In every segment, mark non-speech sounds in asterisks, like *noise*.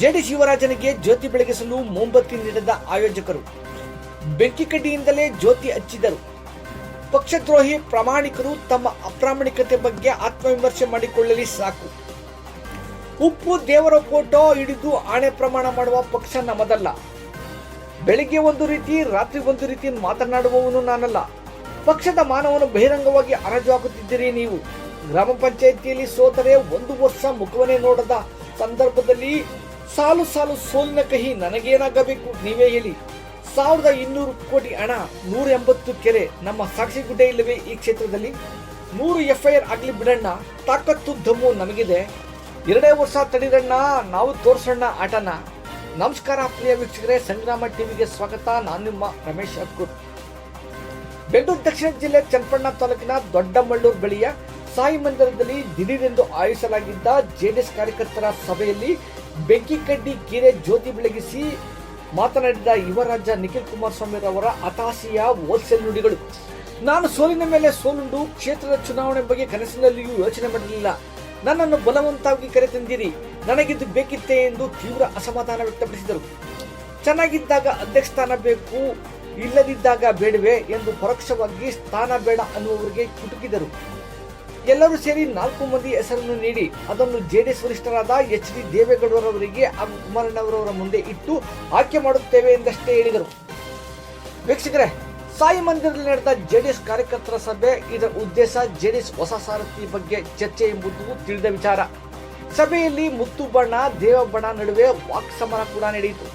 JDS ಶಿವರಾಜನಿಗೆ ಜ್ಯೋತಿ ಬೆಳಗಿಸಲು ಮೊಂಬತ್ತಿ ನೀಡಿದ ಆಯೋಜಕರು. ಬೆಂಕಿ ಕಡ್ಡಿಯಿಂದಲೇ ಜ್ಯೋತಿ ಹಚ್ಚಿದರು ಪಕ್ಷದ್ರೋಹಿ ಪ್ರಾಮಾಣಿಕರು ತಮ್ಮ ಅಪ್ರಾಮಾಣಿಕತೆ ಬಗ್ಗೆ ಆತ್ಮವಿಮರ್ಶೆ ಮಾಡಿಕೊಳ್ಳಲಿ ಸಾಕು. ಉಪ್ಪು ದೇವರ ಫೋಟೋ ಹಿಡಿದು ಆಣೆ ಪ್ರಮಾಣ ಮಾಡುವ ಪಕ್ಷ ನಮ್ಮದಲ್ಲ. ಬೆಳಿಗ್ಗೆ ಒಂದು ರೀತಿ, ರಾತ್ರಿ ಒಂದು ರೀತಿ ಮಾತನಾಡುವವನು ನಾನಲ್ಲ. ಪಕ್ಷದ ಮಾನವನು ಬಹಿರಂಗವಾಗಿ ಹರಾಜು ಹಾಕುತ್ತಿದ್ದೀರಿ ನೀವು. ಗ್ರಾಮ ಪಂಚಾಯಿತಿಯಲ್ಲಿ ಸೋತರೆ ಒಂದು ವರ್ಷ ಮುಖವನ್ನೇ ನೋಡದ ಸಂದರ್ಭದಲ್ಲಿ ಸಾಲು ಸಾಲು ಸೋಲಿನ ಕಹಿ ನನಗೇನಾಗಬೇಕು? ನೀವೇ ಹೇಳಿ. ಸಾವಿರದ ಇನ್ನೂರು ಕೋಟಿ ಹಣ, ನೂರ ಎಂಬತ್ತು ಕೆರೆ ನಮ್ಮ ಸಾಕ್ಷಿಗುಡ್ಡೆ ಇಲ್ಲವೇ ಈ ಕ್ಷೇತ್ರದಲ್ಲಿ? ನೂರು ಎಫ್ಐಆರ್ ಆಗಲಿ ಬಿಡಣ್ಣ, ತಾಕತ್ತು ದಮ್ಮು ನಮಗಿದೆ. ಎರಡೇ ವರ್ಷ ತಡಿರಣ್ಣ, ನಾವು ತೋರ್ಸೋಣ ಆಟನ. ನಮಸ್ಕಾರ ಪ್ರಿಯ ವೀಕ್ಷಕರೇ, ಸಂಗ್ರಾಮ ಟಿವಿಗೆ ಸ್ವಾಗತ. ನಾನು ನಿಮ್ಮ ರಮೇಶ್ ಅಕ್ಕೂರ್ ಬೆಂಗಳೂರು ದಕ್ಷಿಣ ಜಿಲ್ಲೆ ಚನ್ನಪಣ್ಣ ತಾಲೂಕಿನ ದೊಡ್ಡಮಳ್ಳೂರು ಬಳಿಯ ಸಾಯಿ ಮಂದಿರದಲ್ಲಿ ದಿಢೀರೆಂದು ಆಯೋಜಿಸಲಾಗಿದ್ದ ಜೆಡಿಎಸ್ ಕಾರ್ಯಕರ್ತರ ಸಭೆಯಲ್ಲಿ ಬೆಂಕಿ ಕೆರೆ ಕೀರೆ ಜ್ಯೋತಿ ಬೆಳಗಿಸಿ ಮಾತನಾಡಿದ ಯುವರಾಜ ನಿಖಿಲ್ ಕುಮಾರಸ್ವಾಮಿ ಅವರ ಹತಾಶೆಯ ಹೋಲ್ಸೇಲ್ ನುಡಿಗಳು. ನಾನು ಸೋಲಿನ ಮೇಲೆ ಸೋಲುಂಡು ಕ್ಷೇತ್ರದ ಚುನಾವಣೆ ಬಗ್ಗೆ ಕನಸಿನಲ್ಲಿಯೂ ಯೋಚನೆ ಮಾಡಲಿಲ್ಲ. ನನ್ನನ್ನು ಬಲವಂತವಾಗಿ ಕರೆತಂದಿರಿ ನನಗಿದ್ದು ಬೇಕಿತ್ತೆ ಎಂದು ತೀವ್ರ ಅಸಮಾಧಾನ ವ್ಯಕ್ತಪಡಿಸಿದರು. ಚೆನ್ನಾಗಿದ್ದಾಗ ಅಧ್ಯಕ್ಷ ಸ್ಥಾನ ಬೇಕು, ಇಲ್ಲದಿದ್ದಾಗ ಬೇಡವೆ ಎಂದು ಪರೋಕ್ಷವಾಗಿ ಸ್ಥಾನ ಬೇಡ ಅನ್ನುವವರಿಗೆ ಕುಟುಕಿದರು. ಎಲ್ಲರೂ ಸೇರಿ ನಾಲ್ಕು ಮಂದಿ ಹೆಸರನ್ನು ನೀಡಿ ಅದನ್ನು ಜೆಡಿಎಸ್ ವರಿಷ್ಠರಾದ ಎಚ್ ಡಿ ದೇವೇಗೌಡರವರಿಗೆ ಹಾಗೂ ಕುಮಾರಣ್ಣವರವರ ಮುಂದೆ ಇಟ್ಟು ಆಯ್ಕೆ ಮಾಡುತ್ತೇವೆ ಎಂದಷ್ಟೇ ಹೇಳಿದರು. ವೀಕ್ಷಕರೇ, ಸಾಯಿ ಮಂದಿರದಲ್ಲಿ ನಡೆದ ಜೆಡಿಎಸ್ ಕಾರ್ಯಕರ್ತರ ಸಭೆ, ಇದರ ಉದ್ದೇಶ ಜೆಡಿಎಸ್ ಹೊಸ ಸಾರಥಿ ಬಗ್ಗೆ ಚರ್ಚೆ ಎಂಬುದು ತಿಳಿದ ವಿಚಾರ. ಸಭೆಯಲ್ಲಿ ಮುತ್ತು ಬಣ್ಣ, ದೇವ ಬಣ್ಣ ನಡುವೆ ವಾಕ್ ಸಮರ ಕೂಡ ನಡೆಯಿತು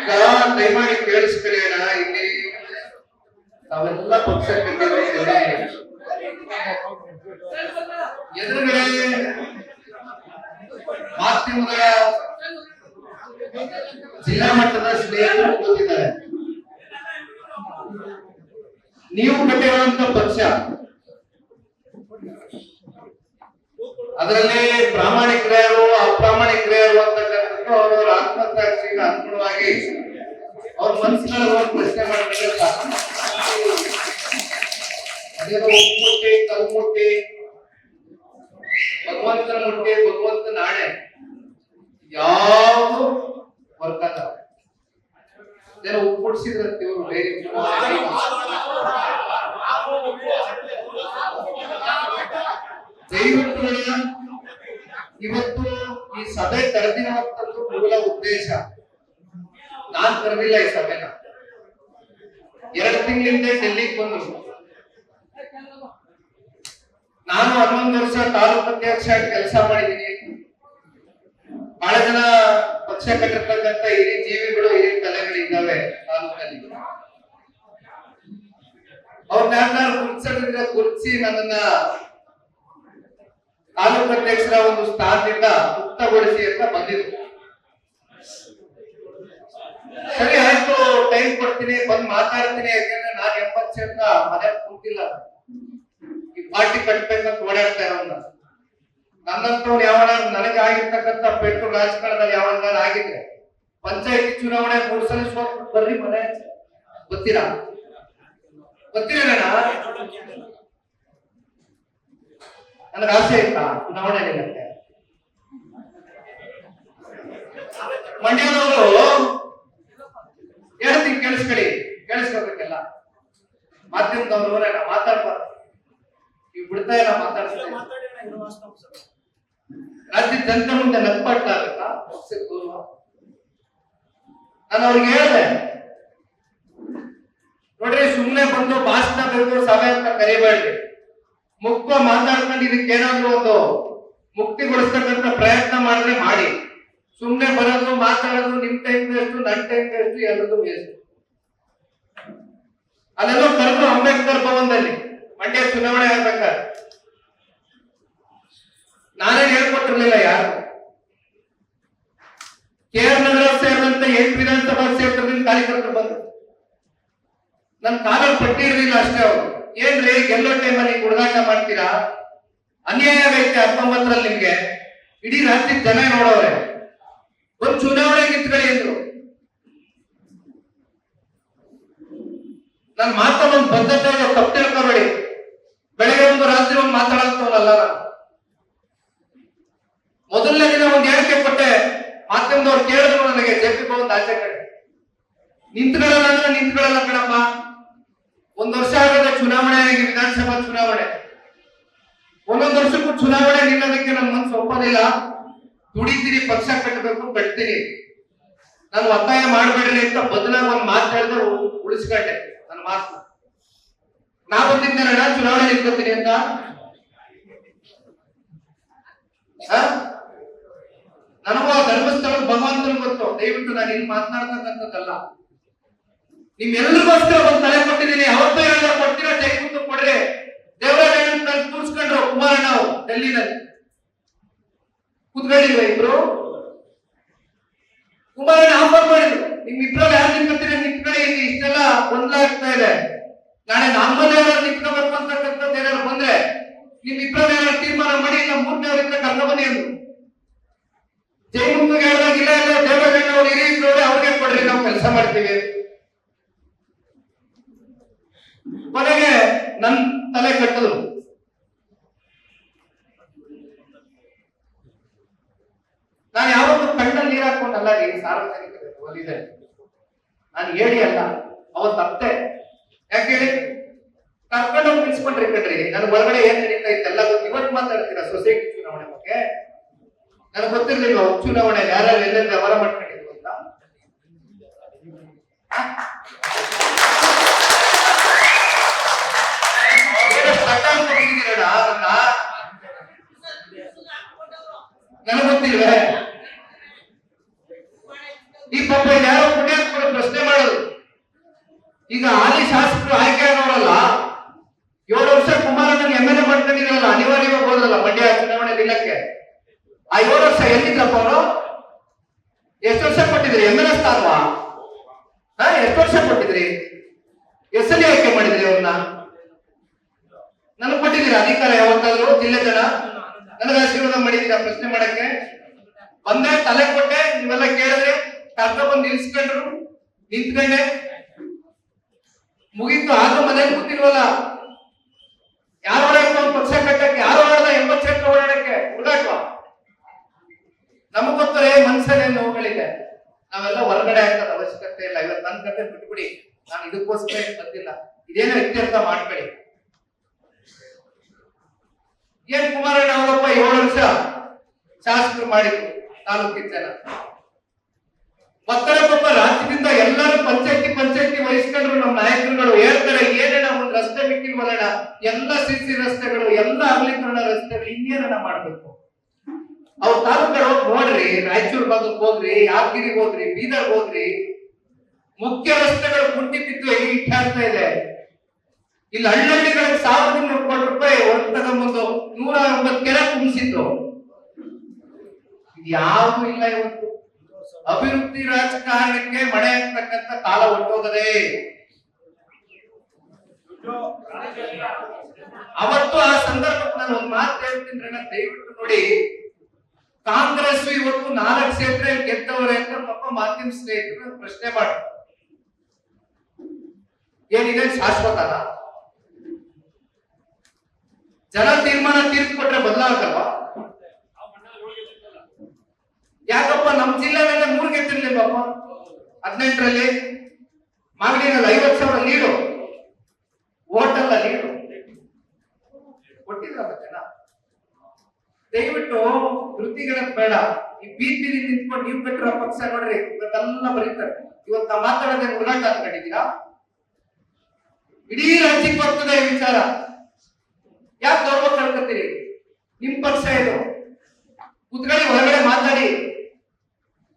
ಈಗ ದಯಮಾಡಿ ಕೇಳಿಸ್ಕೊಳ್ಳಿ ಅಣ್ಣ ಇಲ್ಲಿ ತಾವೆಲ್ಲ ಪಕ್ಷಕ್ಕೆ ಎದುರುಗಡೆ ಮಾಧ್ಯಮಗಳ ಜಿಲ್ಲಾ ಮಟ್ಟದ ಸ್ನೇಹಿತರು ಕೂತಿದ್ದಾರೆ. ನೀವು ಕಟ್ಟಿರುವಂತ ಪಕ್ಷ, ಅದರಲ್ಲಿ ಪ್ರಾಮಾಣಿಕರೇ ಅಪ್ರಾಮಾಣಿಕರೇ ಅಂತಕ್ಕಂಥದ್ದು ಅವರವರ ಆತ್ಮಸಾಕ್ಷಿಗೆ ಅನುಗುಣವಾಗಿ ಅವ್ರ ಮನಸ್ಸಿನ *laughs* ಪ್ರಶ್ನೆ ಮಾಡಿದ್ರೆ ಸಾಕು. ಮುಟ್ಟೆ ಭಗವಂತನ ಮುಟ್ಟೆ ಭಗವಂತ ನಾಣೆ ಯಾವುದು ವರ್ಕ್ ಆಗಲ್ಲ ಏನೋ ಉಪ್ಪು ಮುಟ್ಸಿದ್ರಂತೆ ಇವರು ಬೇರೆ ದಯವಿಟ್ಟು ಇವತ್ತು ಈ ಸಭೆ ಕರೆದಿರುವಂತದ್ದು ಮೂಲ ಉದ್ದೇಶ. ನಾನ್ ಕರೆದಿಲ್ಲ ಈ ಸಭೆನ ಎರಡು ತಿಂಗಳಿಂದ ಡೆಲ್ಲಿಗೆ ಬಂದ್ರು ನಾನು ಹನ್ನೊಂದು ವರ್ಷ ತಾಲೂಕು ಅಧ್ಯಕ್ಷ ಕೆಲಸ ಮಾಡಿದ್ದೀನಿ. ಬಹಳ ಜನ ಪಕ್ಷ ಕಟ್ಟಿರ್ತಕ್ಕಂಥ ಹಿರಿಯ ಜೀವಿಗಳು, ಹಿರಿಯ ಕಲೆಗಳು ಇದ್ದಾವೆ ತಾಲೂಕಲ್ಲಿ. ಅವ್ರನ್ನ ಗುರುತಿಸಿದ್ರೆ ಗುರುತಿಸಿ ನನ್ನನ್ನ ತಾಲೂಕು ಅಧ್ಯಕ್ಷರ ಒಂದು ಸ್ಥಾನದಿಂದ ಮುಕ್ತಗೊಳಿಸಿ ಅಂತ ಬಂದಿದ್ರು ಸರಿ ಆಯ್ತು ಟೈಮ್ ಕೊಡ್ತೀನಿ? ಬಂದ್ ಮಾತಾಡ್ತೀನಿ. ಯಾಕಂದ್ರೆ ನಾನ್ ಎಂಬತ್ತು ವರ್ಷ ಮನೆ ಕೂತಿಲ್ಲ. ಈ ಪಾರ್ಟಿ ಕಟ್ಬೇಕಂತ ಓಡಾಡ್ತಾ ಇರೋನ್ನ ನನ್ನಂತವ್ರು ಯಾವಾಗ ನನಗೆ ಆಗಿರ್ತಕ್ಕಂಥ ಪೆಟ್ಟು ರಾಜಕಾರಣದಲ್ಲಿ ನಾನು ಆಗಿದ್ರೆ, ಪಂಚಾಯತಿ ಚುನಾವಣೆ ಮೂರು ಸಲ ಸೋತ್ ಬರ್ರಿ ಮನೆ ಗೊತ್ತಿರಾ? ಗೊತ್ತಿರಣ ನನಗೆ ಆಸೆ ಇತ್ತ ಚುನಾವಣೆ ನಿಲ್ಲಕ್ಕೆ ಮಂಡ್ಯದವರು ಬಿಡ್ತಾ ಇಲ್ಲ ಮಾತಾಡ್ತಾರೆ ಜನತೆ ಮುಂದೆ ನಾನು ಅವ್ರಿಗೆ ಹೇಳಿದೆ. ನೋಡ್ರಿ, ಸುಮ್ನೆ ಬಂದು ಭಾಷಣ ಬರೆದು ಸಭೆ ಅಂತ ಕರಿಬೇಡ್ರಿ. ಮುಕ್ತ ಮಾತಾಡ್ಕೊಂಡು ಇದಕ್ಕೆ ಏನಾದ್ರು ಒಂದು ಮುಕ್ತಿಗೊಳಿಸ್ತಕ್ಕಂಥ ಪ್ರಯತ್ನ ಮಾಡಿದ್ರೆ ಮಾಡಿ. ಸುಮ್ನೆ ಬರೋದು, ಮಾತಾಡೋದು ನಿಮ್ ಟೈಮ್ ಎಷ್ಟು ನನ್ ಟೈಮ್ ಎಷ್ಟು, ಎಲ್ಲದೂ ವೇಸ್ಟ್. ಅಲ್ಲೆಲ್ಲೋ ಕರೆದು ಅಂಬೇಡ್ಕರ್ ಭವನದಲ್ಲಿ ಮಂಡ್ಯ ಚುನಾವಣೆ ಆಗ್ಬೇಕ. ನಾನೇ ಹೇಳ್ಕೊಟ್ಟಿರ್ಲಿಲ್ಲ ಯಾರು? ಕೆ ಆರ್ ನಗರ ಸೇರಿದಂತೆ ಎಂಟು ವಿಧಾನಸಭಾ ಕ್ಷೇತ್ರದಿಂದ ಕಾರ್ಯಕರ್ತರು ಬಂದರು. ನನ್ ಕಾಲಲ್ಲಿ ಪಟ್ಟಿ ಇರಲಿಲ್ಲ ಅಷ್ಟೇ ಅವರು. ಏನ್ರಿ, ಗೆಲ್ಲೋ ಟೈಮಲ್ಲಿ ಹುಡುಗಾಟ ಮಾಡ್ತೀರಾ? ಅನ್ಯಾಯ ವ್ಯಕ್ತಿ ಹತ್ತೊಂಬತ್ತರಲ್ಲಿ ನಿಮ್ಗೆ. ಇಡೀ ರಾತ್ರಿ ಜನ ನೋಡೋರೆ ಒಂದು ಚುನಾವಣೆ ನಿಂತ್ಕೊಳ್ಳಿ ಅಂದ್ರು ನನ್ನ ಮಾತನ್ನ ಒಂದು ಬದ್ಧತೆ ತಪ್ಪು ತಿಳ್ಕೊಬೇಡಿ. ಬೆಳಿಗ್ಗೆ ಒಂದು ರಾತ್ರಿ ಒಂದು ಮಾತಾಡಂತವಲ್ಲ ನಾನು. ಮೊದಲನೇ ದಿನ ಒಂದು ಹೇಳಿಕೆ ಕೊಟ್ಟೆ, ಮಾಧ್ಯಮದವ್ರು ಕೇಳಿದ್ರು ನನಗೆ ಜೆ ಪಿ ಆಚೆ ಕಡೆ. ನಿಂತ್ಕೊಳ್ಳಲ್ಲ ಅಂದ್ರೆ ನಿಂತ್ಕೊಳ್ಳಲ್ಲ ಕಣಪ್ಪ. ಒಂದ್ ವರ್ಷ ಆಗದ ಚುನಾವಣೆ ಆಗಿ, ವಿಧಾನಸಭಾ ಚುನಾವಣೆ. ಒಂದೊಂದು ವರ್ಷಕ್ಕೂ ಚುನಾವಣೆ ನಿಲ್ಲೋದಕ್ಕೆ ನನ್ನ ಮನ್ಸು ಒಪ್ಪೋದಿಲ್ಲ. ದುಡಿತೀನಿ, ಪಕ್ಷ ಕಟ್ಟಬೇಕು ಕಟ್ತೀನಿ. ನಾನು ಒತ್ತಾಯ ಮಾಡಬೇಡ್ರಿ ಅಂತ ಬದಲಾಗಿ ಒಂದ್ ಮಾತು ಹೇಳಿದ್ರು ಉಳಿಸ್ಕೊಂಡೆ. ನನ್ನ ನಾ ಬಂದಿದ್ದೆ ನಡ ಚುನಾವಣೆ ನಿಂತ್ಕೊತೀನಿ ಅಂತ? ನನಗೂ ಆ ಧರ್ಮಸ್ಥಳ ಭಗವಂತನ ಗೊತ್ತು. ದಯವಿಟ್ಟು ನಾನು ಇಲ್ಲಿ ಮಾತನಾಡ್ತಕ್ಕಂಥದ್ದಲ್ಲ. ನಿಮ್ಮೆಲ್ಲರಿಗೋಸ್ಕರ ಒಂದು ತಲೆ ಕೊಟ್ಟಿದ್ದೀನಿ. ಅವತ್ತು ಎಲ್ಲ ಕೊಡ್ತೀರಾ ಕುತ್ತು ಕೊಡ್ರಿ. ದೇವರಾಜ ಕೂರ್ಸ್ಕೊಂಡ್ರು ಕುಮಾರ ನಾವು ಡೆಲ್ಲಿನಲ್ಲಿ. ಕೂತ್ಕೊಂಡಿಲ್ವ ಇಬ್ರು? ಕುಮಾರಣ್ಣ ಆಫರ್ ಮಾಡಿದ್ರು. ನಿಮ್ ಇಬ್ರಲ್ಲಿ ಯಾರು ನಿಂತ್ಕೊತೀರಿ ನಿಂತ್ಕೊಳ್ಳಿ ಇಲ್ಲಿ ಇಷ್ಟೆಲ್ಲ ಗೊಂದಲಾಗ್ತಾ ಇದೆ. ನಾಳೆ ನಮ್ಮ ಮನೆಯವರ ನಿಂತ್ಕೋಬೇಕು ಬರ್ಕೊಂತಕ್ಕಂಥದ್ದು ಏನಾದ್ರು ಬಂದ್ರೆ ನಿಮ್ ಇಬ್ಬರ ತೀರ್ಮಾನ ಮಾಡಿ ನಮ್ಮ ಮೂರನೇವರಿಂದ ಕರ್ಕ ಬನ್ನಿ ಅಂದ್ರು. ಜೈಮುಖ ಹೇಳಿದಾಗ ಇಲ್ಲ ಅವ್ರು ನೋಡಿ ಅವ್ರಿಗೆ ಕೊಡ್ರಿ, ನಾವು ಕೆಲಸ ಮಾಡ್ತೀವಿ. ಕೊನೆಗೆ ನನ್ ತಲೆ ಕಟ್ಟಲು ನಾನು ಯಾವತ್ತೂ ಕಣ್ಣಲ್ಲಿ ನೀರ್ ಹಾಕೊಂಡಲ್ಲ ಈ ಸಾರ್ವಜನಿಕರಿಗೆ ಒಲಿದೆ. ನಾನು ಹೇಳಿ ಅಲ್ಲ. ಅವತ್ತು ತಪ್ಪೆ ಯಾಕೆ ಹೇಳಿ? ಕರ್ಕೊಂಡು ನಿಲ್ಸ್ಕೊಂಡ್ರಿ ಕಣ್ರಿ. ನನ್ ಹೊರಗಡೆ ಏನ್ ನಡೀತಾ ಇತ್ತೆಲ್ಲ ಇವತ್ತು ಮಾತಾಡ್ತೀರಾ ಸೊಸೈಟಿ ಚುನಾವಣೆ ಬಗ್ಗೆ? ನನಗೆ ಗೊತ್ತಿರ್ಲಿಲ್ಲ ಚುನಾವಣೆ ಯಾರ್ಯಾರು ಎಲ್ಲೆಲ್ಲಿ ವ್ಯವಹಾರ ಮಾಡ್ಕೊಂಡಿದ್ರು ಅಂತ? ನನಗೆ ಗೊತ್ತಿಲ್ವೇ? ಈಗ ಹಾಲಿ ಶಾಸಕರು ಆಯ್ಕೆ ಆಗೋರಲ್ಲ? ಏಳು ವರ್ಷ ಕುಮಾರಣ್ಣನ ಎಂ ಎಲ್ ಎ ಮಾಡ್ಕೊಂಡಿರಲ್ಲ ಅನಿವಾರ್ಯವಾಗಿ ಹೋದ್ರಲ್ಲ ಮಂಡ್ಯ ಚುನಾವಣೆ ದಿನಕ್ಕೆ? ಆ ಏಳು ವರ್ಷ ಎಲ್ಲಿದ್ರಪ್ಪ ಅವರು? ಎಷ್ಟು ವರ್ಷ ಕೊಟ್ಟಿದ್ರಿ? ಎಂ ಎಲ್ ಎ ಸ್ಥಾನವಾ? ಎಷ್ಟು ವರ್ಷ ಕೊಟ್ಟಿದ್ರಿ? ಎಷ್ಟಲ್ಲಿ ಆಯ್ಕೆ ಮಾಡಿದ್ರಿ ಅವ್ರನ್ನ? ನನಗೆ ಕೊಟ್ಟಿದ್ದೀರಾ ಅಧಿಕಾರ ಯಾವತ್ತಾದ್ರು? ಜಿಲ್ಲೆ ಜನ ನನಗೆ ಆಶೀರ್ವಾದ ಮಾಡಿದ್ದೀರಾ ಪ್ರಶ್ನೆ ಮಾಡಕ್ಕೆ? ಬಂದೆ, ತಲೆ ಕೊಟ್ಟೆ, ನೀವೆಲ್ಲ ಕೇಳಿದ್ರೆ ಕರ್ಕೊಂಡ್ ಬಂದು ನಿಲ್ಸ್ಕೊಂಡ್ರು, ನಿಂತ್ಕೊಂಡೆ. ಮುಗೀತು, ಆದ್ರೂ ಮನೇಲಿ ಕೂತಿಲ್ವಲ್ಲ? ಯಾರು ಓಡಾಡ್ತಾ ಒಂದು ಪಕ್ಷ ಕಟ್ಟಕ್ಕೆ. ಯಾರು ಓಡಾಡ್ದ ಎಂಬತ್ತು ಕ್ಷೇತ್ರ ಓಡಾಡಕ್ಕೆ. ಓಡಾಡುವ ನಮಗ್ ಗೊತ್ತರೆ ಮನ್ಸಲ್ಲಿ ನೋವುಗಳಿದೆ ನಾವೆಲ್ಲ ಹೊರಗಡೆ ಹಾಕೋದ್ ಅವಶ್ಯಕತೆ ಇಲ್ಲ. ಇವತ್ತು ನನ್ನ ಕತೆ ಬಿಟ್ಬಿಡಿ. ನಾನು ಇದಕ್ಕೋಸ್ಕರ ಬಂದಿಲ್ಲ. ಇದೇನೋ ಇತ್ಯರ್ಥ ಮಾಡ್ಬೇಡಿ. ಏನ್ ಕುಮಾರಣ್ಣ ಅವರಪ್ಪ ಏಳು ವರ್ಷ ಶಾಸಕರು ಮಾಡಿದ್ರು ತಾಲೂಕಿನ ಜನ. ಒತ್ತರ ಪಾಪ ರಾಜ್ಯದಿಂದ ಎಲ್ಲರೂ ಪಂಚಾಯತಿ ಪಂಚಾಯತಿ ವಹಿಸ್ಕೊಂಡ್ರು ನಮ್ಮ ನಾಯಕರುಗಳು ಹೇಳ್ತಾರೆ, ಏನೇನ ಒಂದು ರಸ್ತೆ ಬಿಟ್ಟಿಲ್ವಲ್ಲ ಎಲ್ಲ ಸಿಸಿ ರಸ್ತೆಗಳು, ಎಲ್ಲ ಅಗಲೀಕರಣ ರಸ್ತೆಗಳು ಇನ್ನೇನ ಮಾಡ್ಬೇಕು? ಅವ್ರ ತಾಲೂಕಲ್ಲಿ ಹೋಗಿ ನೋಡ್ರಿ, ರಾಯಚೂರು ಭಾಗಕ್ಕೆ ಹೋಗ್ರಿ ಯಾದಗಿರಿಗೆ ಹೋಗ್ರಿ, ಬೀದರ್ ಹೋಗ್ರಿ, ಮುಖ್ಯ ರಸ್ತೆಗಳು ಕುಂಟಿ ಬಿದ್ದು ಈ ಇಟ್ಟಾಡ್ತಾ ಇದೆ? ಇಲ್ಲಿ ಹಳ್ಳಿಗಳಿಗೆ ಸಾವಿರದ ನೂರು ಕೋಟಿ ರೂಪಾಯಿ ಹೊರತದ ಒಂದು ನೂರ ಒಂಬತ್ತು ಕೆರೆ ತುಂಬಿಸಿದ್ದು ಯಾವುದು ಇಲ್ಲ ಇವತ್ತು. ಅಭಿವೃದ್ಧಿ ರಾಜಕಾರಣಕ್ಕೆ ಮಳೆ ಅಂತಕ್ಕಂಥ ಕಾಲ ಹೊಟ್ಟೋಗದೆ ಅವತ್ತು ಆ ಸಂದರ್ಭಕ್ಕೆ ನಾನು ಒಂದು ಮಾತು ಹೇಳ್ತೀನಿ ದಯವಿಟ್ಟು ನೋಡಿ. ಕಾಂಗ್ರೆಸ್ ಇವತ್ತು ನಾಲ್ಕು ಕ್ಷೇತ್ರ ಗೆದ್ದವರೆ ಅಂತ ಪಾಪ ಮಾಧ್ಯಮ ಸ್ನೇಹಿತರು ಪ್ರಶ್ನೆ ಮಾಡ ಏನಿದೆ ಶಾಶ್ವತ ಜನ ತೀರ್ಮಾನ ತೀರ್ಪು ಕೊಟ್ರೆ ಬದಲಾಗಲ್ವಾ? ಯಾಕಪ್ಪ, ನಮ್ ಜಿಲ್ಲೆನಲ್ಲೇ ಮೂರು ಪಾಪ ಹದಿನೆಂಟರಲ್ಲಿ ಮಾಗಡಿನಲ್ಲಿ ಐವತ್ ಸಾವಿರ ಲೀಡು, ಓಟಲ್ಲ ಲೀಡು. ಕೊಟ್ಟಿದ್ರಲ್ಲ ದಯವಿಟ್ಟು ವೃತ್ತಿಗಳ ಬೇಡ. ಈ ಬೀದಿ ನಿಂತ್ಕೊಂಡು ನೀವು ಕಟ್ಟಿರೋ ಪಕ್ಷ ನೋಡ್ರಿ, ಇವತ್ತೆಲ್ಲ ಬರೀತಾರೆ. ಇವತ್ತ ಮಾತಾಡದೆ ಉಲಾಟ ಅಂದ್ಕೊಂಡಿದ್ದೀರಾ ಇಡೀ ರಾಜ್ಯಕ್ಕೆ ಬರ್ತದೆ ವಿಚಾರ. ಯಾಕೆ ಗೌರವ ಕಳ್ಕೊತೀರಿ? ನಿಮ್ ಪಕ್ಷ ಇದು ಕುತ್ಕೊಳ್ಳಿ ಹೊರಗಡೆ ಮಾತಾಡಿ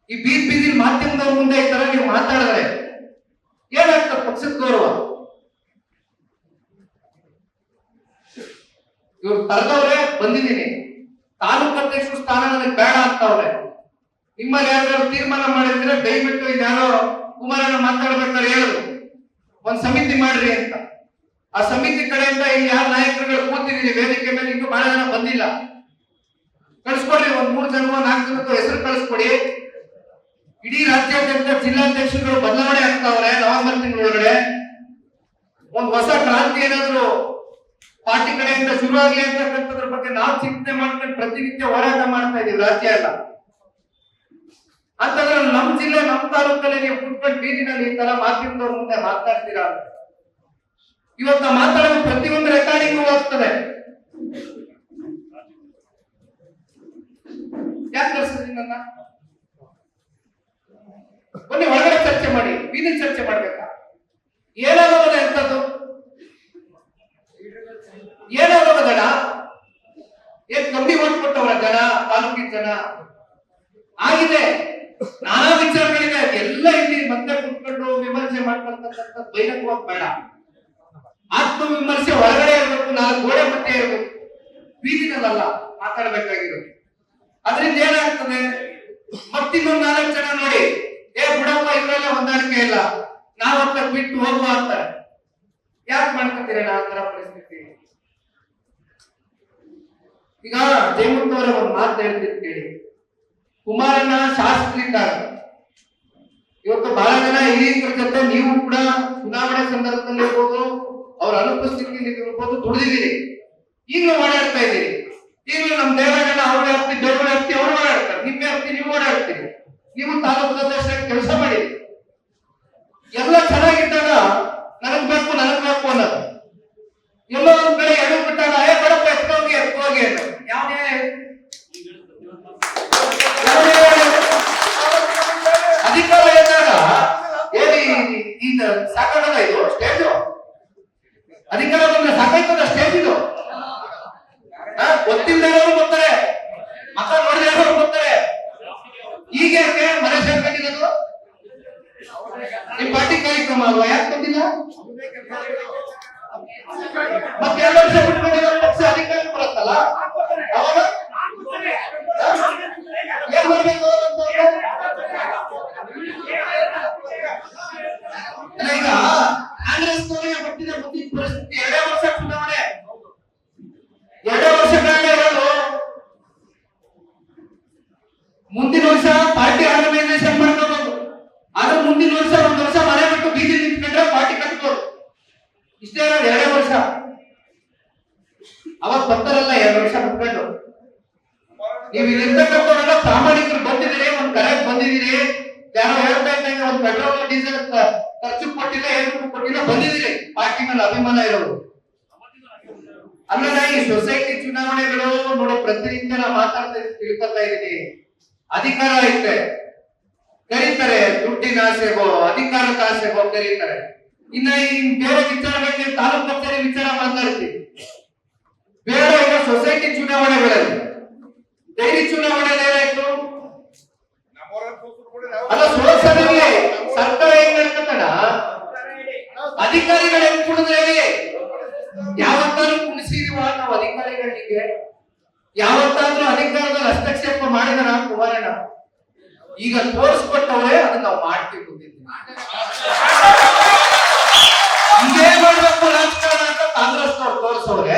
ಈ ಬೀದ್ ಬೀದಿಲ್ ಮಾಧ್ಯಮದವ್ರ ಮುಂದೆ ಈ ತರ ನೀವು ಮಾತಾಡಿದ್ರೆ ಏನಾಗ್ತದೆ ಪಕ್ಷದ ಗೌರವ? ಇವ್ರು ತರದವ್ರೆ, ಬಂದಿದ್ದೀನಿ. ತಾಲೂಕು ಅಧ್ಯಕ್ಷರು ಸ್ಥಾನ ನನಗೆ ಬೇಡ ಅಂತವ್ರೆ. ನಿಮ್ಮಲ್ಲಿ ಯಾರು ತೀರ್ಮಾನ ಮಾಡಿದ್ರೆ ದಯವಿಟ್ಟು ಇದ್ಯಾರೋ ಕುಮಾರನ ಮಾತಾಡ್ಬೇಕಾದ್ರೆ ಹೇಳಿದ್ರು ಒಂದ್ ಸಮಿತಿ ಮಾಡ್ರಿ ಅಂತ. ಆ ಸಮಿತಿ ಕಡೆಯಿಂದ ಇಲ್ಲಿ ಯಾರ ನಾಯಕರುಗಳು ಕೂತಿದ್ದೀನಿ ವೇದಿಕೆ ಮೇಲೆ ಇನ್ನೂ ಬಹಳ ಜನ ಬಂದಿಲ್ಲ. ಕಳಿಸ್ಕೊಡ್ರಿ, ಒಂದ್ ಮೂರ್ ಜನ ನಾಲ್ಕು ಜನಕ್ಕೂ ಹೆಸರು ಕಳಿಸ್ಕೊಡಿ. ಇಡೀ ರಾಜ್ಯಾದ್ಯಂತ ಜಿಲ್ಲಾಧ್ಯಕ್ಷರುಗಳು ಬದಲಾವಣೆ ಆಗ್ತಾವ್ರೆ ನವೆಂಬರ್ ತಿಂಗಳೊಳಗಡೆ. ಒಂದು ಹೊಸ ಕ್ರಾಂತಿ ಏನಾದ್ರು ಪಾರ್ಟಿ ಕಡೆಯಿಂದ ಶುರು ಆಗ್ಲಿ ಅಂತಕ್ಕಂಥದ್ರ ಬಗ್ಗೆ ನಾವು ಚಿಂತನೆ ಮಾಡ್ಕೊಂಡು ಪ್ರತಿನಿತ್ಯ ಹೋರಾಟ ಮಾಡ್ತಾ ಇದೀವಿ ರಾಜ್ಯ ಎಲ್ಲ. ಅಂತಂದ್ರೆ ನಮ್ ಜಿಲ್ಲೆ, ನಮ್ ತಾಲೂಕಲ್ಲಿ ನೀವು ಕುತ್ಕೊಂಡು ಬೀದಿನಲ್ಲಿ ಈ ತರ ಮಾಧ್ಯಮದವ್ರ ಮುಂದೆ ಮಾತಾಡ್ತೀರಾ ಇವತ್ತ ಮಾತಾಡೋದು ಪ್ರತಿಯೊಂದು ರೆಕಾರ್ಡಿಂಗ್ ಆಗ್ತದೆ. ಯಾಕೆ ನನ್ನ ಬನ್ನಿ, ಹೊರಗಡೆ ಚರ್ಚೆ ಮಾಡಿ. ಬೀದಿ ಚರ್ಚೆ ಮಾಡ್ಬೇಕಾ? ಏನಾಗೋದ ಎಂತದ್ದು? ಏನಾಗೋದ ಜನ ಏನ್ ಕಮ್ಮಿ ಮಾಡ್ಕೊಟ್ಟವರ ಕೊಟ್ಟವರ ಜನ ತಾಲೂಕಿನ ಜನ? ಆಗಿದೆ. ನಾನಾ ವಿಚಾರಗಳಿದೆ ಎಲ್ಲ ಇಲ್ಲಿ ಮತ್ತೆ ಕುತ್ಕೊಂಡು ವಿಮರ್ಶೆ ಮಾಡ್ಕೊಳ್ತಕ್ಕಂಥ ಬೈರಕವಾಗಿ ಬೇಡ. ಆತ್ಮ ವಿಮರ್ಶೆ ಹೊರಗಡೆ ಇರಬೇಕು ನಾಲ್ಕು ಗೋಡೆ ಮಧ್ಯೆ ಇರಬೇಕು. ಬೀದಿನಲ್ಲ ಮಾತಾಡ್ಬೇಕಾಗಿರೋದು. ಅದರಿಂದ ಏನಾಗ್ತದೆ? ಮತ್ತಿನ್ನೊಂದು ನಾಲ್ಕು ಜನ ನೋಡಿ. ಏ ಬಿಡಪ್ಪ ಇದ್ರಲ್ಲೇ ಹೊಂದಾಣಿಕೆ ಇಲ್ಲ. ನಾವತ್ತ ಬಿಟ್ಟು ಹೋಗುವ ಅಂತಾರೆ ಯಾಕೆ ಮಾಡ್ಕೊತೀರ ಆ ತರ ಪರಿಸ್ಥಿತಿ? ಈಗ ಜಯಮಂತ ಅವರ ಒಂದು ಮಾತು ಹೇಳ್ತೀನಿ ಕೇಳಿ. ಕುಮಾರಣ್ಣ ಶಾಸಕರಿದ್ದಾಗ ಇವತ್ತು ಬಹಳ ಜನ ಹಿರಿಯರ ಜೊತೆ ನೀವು ಕೂಡ ಚುನಾವಣೆ ಸಂದರ್ಭದಲ್ಲಿ ಇರ್ಬೋದು, ಅವ್ರ ಅನುಪಸ್ಥಿತಿಯಲ್ಲಿ ಇರ್ಬೋದು, ದುಡಿದಿದ್ದೀರಿ. ಈಗಲೂ ಓಡಾಡ್ತಾ ಇದ್ದೀರಿ. ಈಗಲೂ ನಮ್ಮ ದೇವರನ್ನ ಅವ್ರ ವ್ಯಾಪ್ತಿ ದೇವರ ವ್ಯಾಪ್ತಿ ಅವ್ರು ಓಡಾಡ್ತಾರೆ. ನಿಮ್ಮ ವ್ಯಾಪ್ತಿ ನೀವು ಓಡಾಡ್ತೀರಿ. ನೀವು ತಾಲೂಕು ಅಧ್ಯಕ್ಷರಾಗಿ ಕೆಲಸ ಮಾಡಿ. ಎಲ್ಲ ಚೆನ್ನಾಗಿದ್ದಾಗ ನನಗ್ ಬೇಕು ನನಗ್ ಬೇಕು ಅನ್ನೋದು ಎಲ್ಲೋ ಒಂದ್ ಕಡೆ ಎಡು ಬಿಟ್ಟಾಗ ಏ ಬಡಪ್ಪ ಎತ್ಕೋಗಿ ಎತ್ಕೋಗಿ ಅನ್ನೋದು ಯಾವ ನ್ಯಾಯ ಇದು? ಯಾವ ನ್ಯಾಯ ಇದು? ಅಧಿಕಾರ ಇದ್ದಾಗ ಏನಿ ಈಗ ಸಾಕಾಗಲ್ಲ ಇದು ಸ್ಟೇಜು ಅಧಿಕಾರ ಬಂದ್ರೆ ಸಾಕಾಯ್ತದ ಸ್ಟೇಜ್ ಇದು ಆ, ಗೊತ್ತಿಲ್ಲದವರು ಬರ್ತಾರೆ ಮಕ್ಕ ನೋಡಿದವರು ಬರ್ತಾರೆ ಈಗ ಯಾಕೆ ಮನೆ ಸೇರ್ಕೊಂಡಿರೋದು ನಿಮ್ ಪಾರ್ಟಿ ಕಾರ್ಯಕ್ರಮ ಅಲ್ವಾ ಯಾಕೆ ಬಂದಿಲ್ಲ ಮತ್ತೆ ಎರಡು ವರ್ಷ ಎರಡು ಪಕ್ಷ ಅಧಿಕಾರಕ್ಕೆ ಬರುತ್ತಲ್ಲ? ಬರ್ತಾರಲ್ಲ ಎರಡು ವರ್ಷ ಬಿಟ್ಕೊಂಡು ನೀವು ಇಲ್ಲಿರ್ತಕ್ಕಂಥವ್ರೆಲ್ಲ ಪ್ರಾಮಾಣಿಕರು ಬಂದಿದ್ದೀರಿ, ಒಂದ್ ಕರೆಕ್ಟ್ ಬಂದಿದ್ದೀರಿ, ಯಾರೋ ಹೇಳ್ತಾ ಇದ್ದಂಗೆ ಒಂದ್ ಪೆಟ್ರೋಲ್ ಡೀಸೆಲ್ ಖರ್ಚು ಕೊಟ್ಟಿಲ್ಲ ಏನು ಕೊಟ್ಟಿಲ್ಲ, ಬಂದಿದ್ದೀರಿ. ಪಾರ್ಟಿ ಮೇಲೆ ಅಭಿಮಾನ ಇರೋರು. ಅಲ್ಲದ ಈ ಸೊಸೈಟಿ ಚುನಾವಣೆಗಳು ನೋಡೋ, ಪ್ರತಿನಿತ್ಯ ನಾವು ಮಾತಾಡ್ತಾ ತಿಳ್ಕೊತಾ ಇದೀನಿ ಅಧಿಕಾರ ಐತೆ ಕರೀತಾರೆ, ದುಡ್ಡಿನ ಆಸೆಗೋ ಅಧಿಕಾರದ ಆಸೆಗೋ ಕರೀತಾರೆ. ಇನ್ನ ಈ ಬೇರೆ ವಿಚಾರಗಳಿಗೆ ತಾಲೂಕು ವಿಚಾರ ಮಾತಾಡ್ತೀವಿ ಬೇರೆ ಈಗ ಸೊಸೈಟಿ ಚುನಾವಣೆಗಳಲ್ಲಿ. ಡೈರಿ ಚುನಾವಣೆ ಏನಾಯ್ತು ಅಲ್ಲ ಸೋಸದಲ್ಲಿ ಸರ್ಕಾರ ಹೆಂಗ್ ನಡ್ಕತ್ತಣ ಅಧಿಕಾರಿಗಳು ಹೆಂಗ್ ಕುಡಿದ್ರೆ ಯಾವತ್ತಾದ್ರೂ ಕುಣಿಸಿದೀವ ನಾವು ಅಧಿಕಾರಿಗಳಿಗೆ ಯಾವತ್ತಾದ್ರೂ ಅಧಿಕಾರದಲ್ಲಿ ಹಸ್ತಕ್ಷೇಪ ಮಾಡಿದಾರ ಕುಮಾರಣ್ಣ. ಈಗ ತೋರಿಸ್ಕೊಟ್ಟವ್ರೆ ಅದನ್ನ ನಾವು ಮಾಡ್ತೀವಿ ದಿನ. ಇದೇ ರಾಜಕಾರಣ ಕಾಂಗ್ರೆಸ್ ತೋರಿಸವ್ರೆ.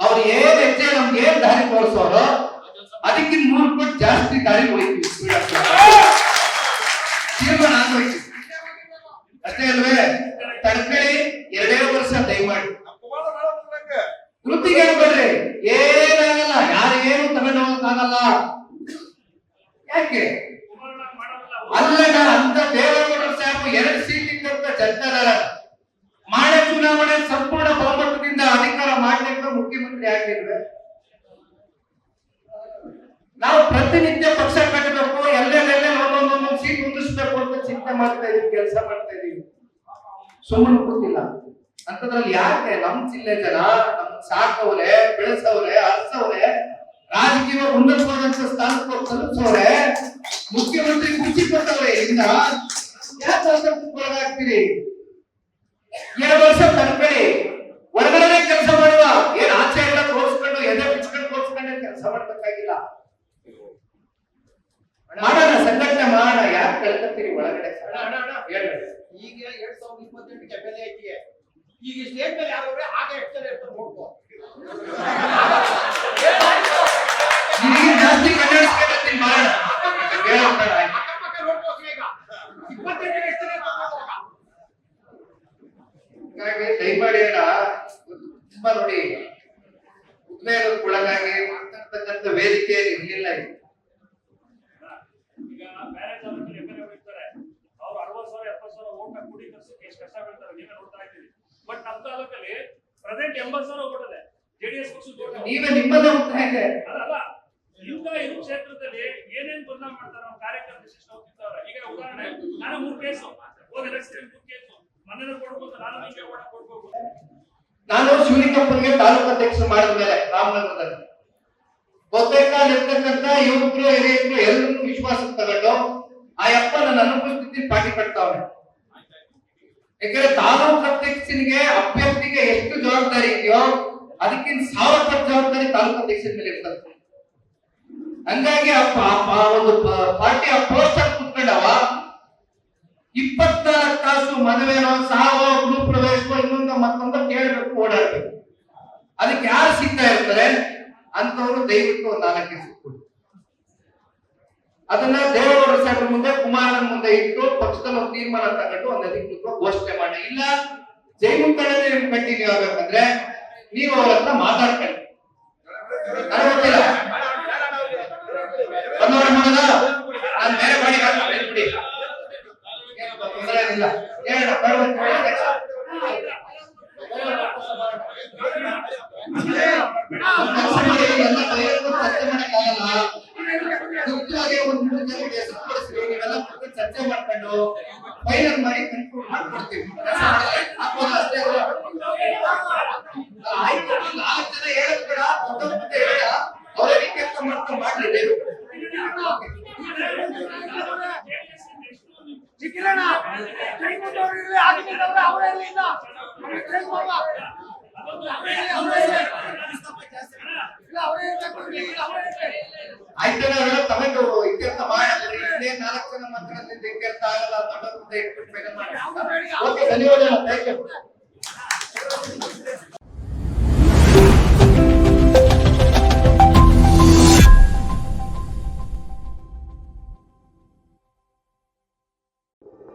ಅವ್ರು ಏನ್ ಹೆಚ್ಚೆ ನಮ್ಗೆ ಏನ್ ದಾರಿ ತೋರಿಸೋರು ಅದಕ್ಕಿಂತ ನೂರು ಪಟ್ಟು ಜಾಸ್ತಿ ದಾರಿ ಹೋಯ್ತೀವಿ ಚಿಂತೆ ಮಾಡ್ತಾ ಇದೀವಿ, ಕೆಲಸ ಮಾಡ್ತಾ ಇದೀವಿ. ಸುಮ್ಮನೆ ಕೂತಿಲ್ಲ. ಅಂತದ್ರಲ್ಲಿ ಯಾಕೆ? ನಮ್ ಜಿಲ್ಲೆ ಜನ, ನಮ್ ಸಾಕವ್ರೆ, ಬೆಳೆಸವ್ರೆ, ಅರ್ಸವ್ರೆ, ರಾಜಕೀಯ ಉನ್ನತವಾದಂತ ಸ್ಥಾನಕ್ಕೆ ತಲುಪಿಸವ್ರೆ ಮುಖ್ಯಮಂತ್ರಿ ಖುಷಿ ಪಟ್ಟವ್ರೆ ಇಂದ ಯಾಕೆ ಎರಡು ವರ್ಷ ತಡ್ಕೊಳ್ಳಿ ಹೊರಗಡೆ ಕೆಲಸ ಮಾಡುವ. ಏನ್ ಆಚೆ ಎಲ್ಲ ತೋರಿಸ್ಕೊಂಡು ಎದೆ ಬಿಚ್ಕೊಂಡು ತೋರಿಸ್ಕೊಂಡೇ ಕೆಲಸ ಮಾಡ್ಬೇಕಾಗಿಲ್ಲ. ಮಾಡೋಣ ಸಂಘಟನೆ ಮಾಡೋಣ ಯಾಕೆ ಕಳ್ಕೊತೀರಿ ಒಳಗಡೆ ಈಗ ಎರಡ್ ಸಾವಿರದ ಇಪ್ಪತ್ತೆಂಟಕ್ಕೆ ಬೆಲೆ ಐತಿಗೆ. ಈಗ ಸ್ಟೇಟ್ ಮೇಲೆ ಯಾರು ಆಗ ಎಷ್ಟು ಜನ ಇರ್ತಾರೆ ನೋಡ್ಕೋ. ಜಾಸ್ತಿ ಕನ್ನಡಿಸ್ಕೊಂಡ್ತೀನಿ ಮಾಡೋಣ. ಹೇಳೋಣ ಅಕ್ಕಪಕ್ಕ ನೋಡ್ಕೋ ಈಗ ಇಪ್ಪತ್ತೆಂಟಕ್ಕೆ ಎಷ್ಟು ಜನ ಇರ್ತಾರೆ ನೋಡ್ಕೋ. ಹಾಗಾಗಿ ದಯಮಾಡಿ ಅಣ್ಣ ತುಂಬಾ ನೋಡಿ. ಉದ್ವೇಗಕ್ಕೊಳಗಾಗಿ ಮಾತಾಡ್ತಕ್ಕಂಥ ವೇದಿಕೆಯಲ್ಲಿ ಇರಲಿಲ್ಲ ಇದು ಈಗ ಮ್ಯಾರೇಜ್ ಆದ್ಮೇಲೆ ಎಂ ಎಲ್ ಎ ಇರ್ತಾರೆ ಅವ್ರು ಅರವತ್ತು ಸಾವಿರ ಎಪ್ಪತ್ತು ಸಾವಿರ ಓಟ್ ಕೂಡಿ ಕರ್ಸಕ್ಕೆ ಎಷ್ಟು ಕಷ್ಟ ಬೀಳ್ತಾರೆ ನೀವೇ ನೋಡ್ತಾ ಇದ್ದೀವಿ ಬಟ್ ನಮ್ಮ ತಾಲೂಕಲ್ಲಿ ಪ್ರೆಸೆಂಟ್ ಎಂಬತ್ತು ಸಾವಿರ ಕೊಟ್ಟಿದೆ. ಜೆಡಿಎಸ್ ನೀವೇ ನಿಮ್ಮದೇ ಉತ್ತರ ಇದೆ ಅದಲ್ಲ ಇಂಥ ಇದು ಕ್ಷೇತ್ರದಲ್ಲಿ ಏನೇನ್ ಬದಲಾವಣೆ ಮಾಡ್ತಾರೆ ನಮ್ಮ ಕಾರ್ಯಕರ್ತರು ಎಷ್ಟು ಹೋಗ್ತಿರ್ತಾರೆ ಈಗ ಉದಾಹರಣೆ ನಾನು ಮೂರು ಕೇಸು ಹೋದ ಎಲೆಕ್ಷನ್ ಮೂರು ಕೇಸು ಮನೇಲಿ ಕೊಡ್ಬೋದು ನಾನು ನಿಮಗೆ ಓಟ್ ಕೊಡ್ಬೋದು. ನಾನು ಶಿವಲಿಂಗಪ್ಪನಿಗೆ ತಾಲೂಕು ಅಧ್ಯಕ್ಷರು ಮಾಡಿದ ಮೇಲೆ ರಾಮನಗರದಲ್ಲಿ. ಬಹುತೇಕ ಇರ್ತಕ್ಕಂತ ಯುವಕರು ಹಿರಿಯರು ಎಲ್ಲರೂ ವಿಶ್ವಾಸಕ್ಕೆ ತಗೊಂಡು ಆ ಅಪ್ಪ ನನ್ನ ಅನುಪಸ್ಥಿತಿ ಪಾಟಿ ಕಟ್ತಾವನೆ ಯಾಕಂದ್ರೆ ತಾಲೂಕು ಅಧ್ಯಕ್ಷನಿಗೆ ಅಭ್ಯರ್ಥಿಗೆ ಎಷ್ಟು ಜವಾಬ್ದಾರಿ ಇದೆಯೋ ಅದಕ್ಕಿಂತ ಸಾವಿರ ಜವಾಬ್ದಾರಿ ತಾಲೂಕು ಅಧ್ಯಕ್ಷನ ಮೇಲೆ ಇರ್ತದೆ. ಹಂಗಾಗಿ ಒಂದು ಪಾರ್ಟಿ ಆ ಕುತ್ಕೊಂಡವ, ಇಪ್ಪತ್ನಾಲ್ಕು ತಾಸು ಮದುವೆನೋ ಸಾವೋ ಗೃಹ ಪ್ರವೇಶವೋ ಇನ್ನೊಂದು ಮತ್ತೊಂದು ಕೇಳಬೇಕು, ಓಡಾಡಬೇಕು. ಅದಕ್ಕೆ ಯಾರು ಸಿಗ್ತಾ ಇರ್ತಾರೆ ಅಂತವ್ರು ದಯವಿಟ್ಟು ಒಂದು ನಾಲ್ಕು ದಿವಸ ಕೊಡಿ ಅದನ್ನ ದೇವರ ಸಾಹೇಬ್ರ ಮುಂದೆ, ಕುಮಾರನ ಮುಂದೆ ಇಟ್ಟು ಪಕ್ಷದಲ್ಲಿ ಒಂದು ತೀರ್ಮಾನ ತಗೊಂಡು ಒಂದು ಅಧಿಕೃತ ಘೋಷಣೆ ಮಾಡಿ. ಇಲ್ಲ ಜೈಮುಖಂಡನೇ ನಿಮ್ ಕಂಟಿನ್ಯೂ ಆಗ್ಬೇಕಂದ್ರೆ ನೀವು ಅವ್ರ ಹತ್ರ ಮಾತಾಡ್ಕೊಳ್ಳಿ. ಗೊತ್ತಿಲ್ಲ ಕೈಗೊಂಡವ್ರು ಇರ್ಲಿ ಆಗಿದ್ದವ್ರು ಅವರೇ ಇರ್ಲಿ ಇಲ್ಲ ನಾವೆಲ್ಲ ತಗೊಂಡು ಇತ್ಯರ್ಥ ಮಾಡಿ ಇನ್ನೇ ನಾಲ್ಕು ಜನ ಮಾತ್ರ ಇತ್ಯರ್ಥ ಆಗಲ್ಲ ದೊಡ್ಡವ್ರ ಮುಂದೆ ಇಟ್ಬಿಟ್ಟು ಮಾಡಿ. ಓಕೆ ಧನ್ಯವಾದ ಥ್ಯಾಂಕ್ ಯು